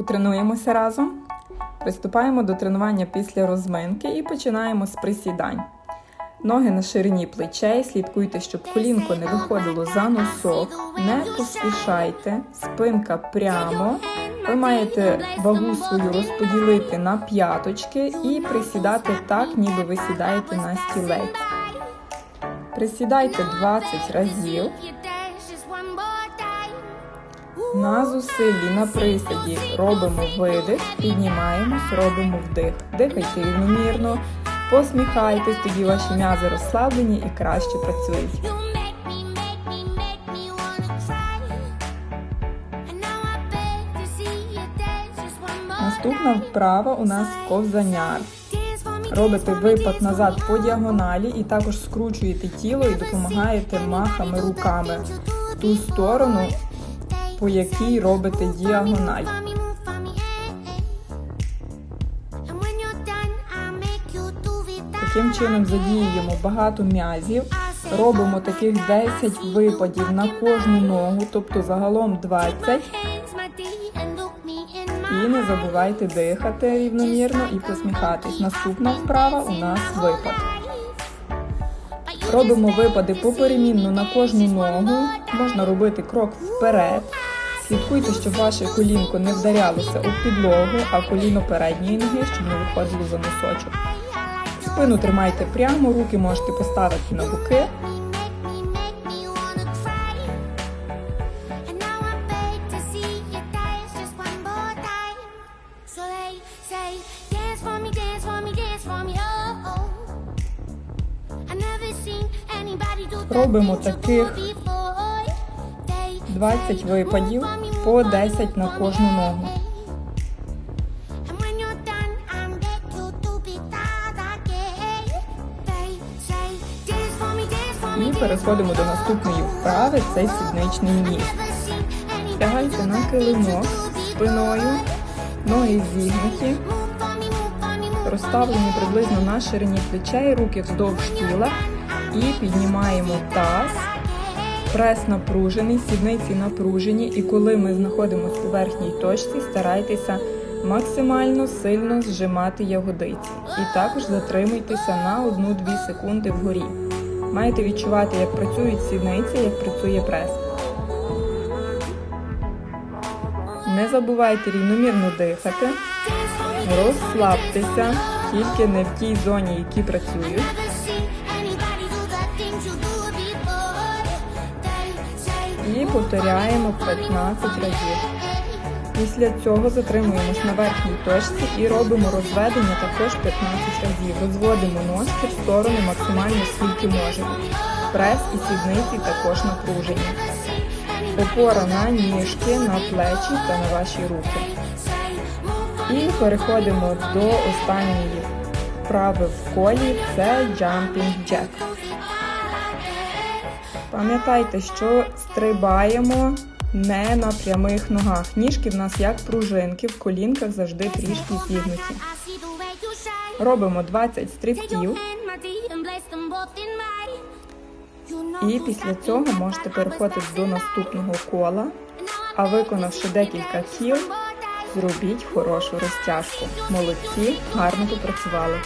Потренуємося разом. Приступаємо до тренування після розминки і починаємо з присідань. Ноги на ширині плечей, слідкуйте, щоб колінко не виходило за носок, не поспішайте, спинка прямо. Ви маєте вагу свою розподілити на п'яточки і присідати так, ніби ви сідаєте на стілець. Присідайте 20 разів. На зусиллі на присіді робимо видих, піднімаємось, робимо вдих. Дихайте рівномірно, посміхайтесь, тоді ваші м'язи розслаблені і краще працюють. Наступна вправа у нас ковзаняр. Робите випад назад по діагоналі і також скручуєте тіло і допомагаєте махами руками. В ту сторону, по якій робите діагональ. Таким чином задіюємо багато м'язів. Робимо таких 10 випадів на кожну ногу, тобто загалом 20. І не забувайте дихати рівномірно і посміхатись. Наступна вправа у нас випад. Робимо випади поперемінно на кожну ногу. Можна робити крок вперед. Слідкуйте, щоб ваше колінко не вдарялося у підлогу, а коліно передньої ноги, щоб не виходило за носочок. Спину тримайте прямо, руки можете поставити на боки. Робимо таких 20 випадів по 10 на кожну ногу. І переходимо до наступної вправи. Це сідничний anybody Лягайте на килимок спиною, ноги зігнуті, me, move розставлені приблизно на ширині плечей, руки вздовж тіла. І піднімаємо таз. Прес напружений, сідниці напружені, і коли ми знаходимося у верхній точці, старайтеся максимально сильно зжимати ягодиці. І також затримуйтеся на 1-2 секунди вгорі. Маєте відчувати, як працюють сідниці, як працює прес. Не забувайте рівномірно дихати, розслабтеся, тільки не в тій зоні, які працюють. І повторяємо 15 разів. Після цього затримуємось на верхній точці і робимо розведення також 15 разів. Розводимо ножки в сторони максимально скільки можемо. Прес і сідниці також напружені. Опора на ніжки, на плечі та на ваші руки. І переходимо до останньої вправи в колі це jumping jack. Пам'ятайте, що стрибаємо не на прямих ногах. Ніжки в нас як пружинки, в колінках завжди трішки зігнуті. Робимо 20 стрибків, і після цього можете переходити до наступного кола. А виконавши декілька кіл, зробіть хорошу розтяжку. Молодці, гарно попрацювали.